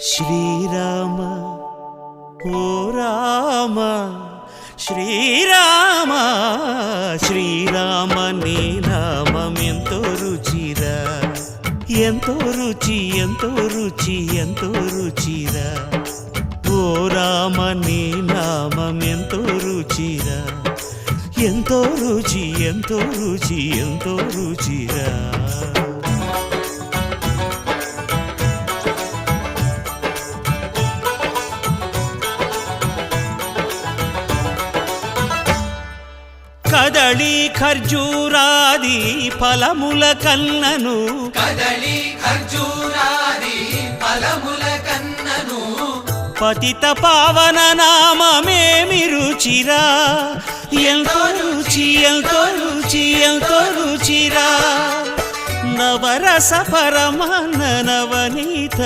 శ్రీరామ ఓ రామ శ్రీరామ శ్రీరామ నీ నామం ఎంతో రుచిరా. ఎంతో రుచి ఎంతో రుచి ఎంతో రుచిరా. ఓ రామ నీ నామం ఎంతో రుచిరా. ఎంతో రుచి ఎంతో రుచి ఎంతో రుచిరా. కదళి ఖర్జూరాది ఫలముల కన్నను. కదలి ఖర్జూరాది ఫలముల కన్నను. పతిత పావన నామమేమి రుచిరా ఎంతో రుచి ఎంతో రుచి ఎంతో రుచిరా. నవరస పరమాన్న నవనీత